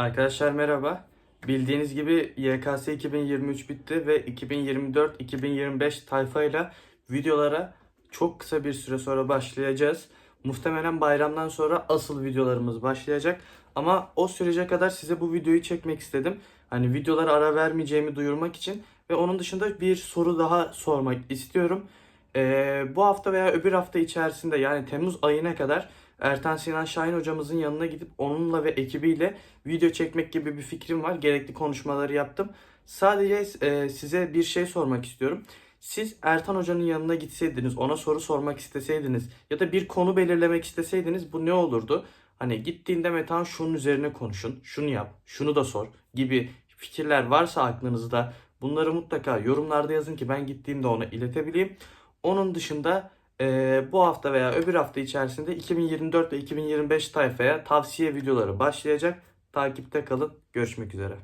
Arkadaşlar merhaba. Bildiğiniz gibi YKS 2023 bitti ve 2024-2025 tayfayla videolara çok kısa bir süre sonra başlayacağız. Muhtemelen bayramdan sonra asıl videolarımız başlayacak. Ama o sürece kadar size bu videoyu çekmek istedim. Hani videolara ara vermeyeceğimi duyurmak için ve onun dışında bir soru daha sormak istiyorum. Ee, bu hafta veya öbür hafta içerisinde yani Temmuz ayına kadar Ertan Sinan Şahin hocamızın yanına gidip onunla ve ekibiyle video çekmek gibi bir fikrim var. Gerekli konuşmaları yaptım. Sadece e, size bir şey sormak istiyorum. Siz Ertan Hoca'nın yanına gitseydiniz, ona soru sormak isteseydiniz ya da bir konu belirlemek isteseydiniz bu ne olurdu? Hani gittiğinde Metan şunun üzerine konuşun, şunu yap, şunu da sor gibi fikirler varsa aklınızda bunları mutlaka yorumlarda yazın ki ben gittiğimde ona iletebileyim. Onun dışında ee, bu hafta veya öbür hafta içerisinde 2024 ve 2025 tayfaya tavsiye videoları başlayacak. Takipte kalın. Görüşmek üzere.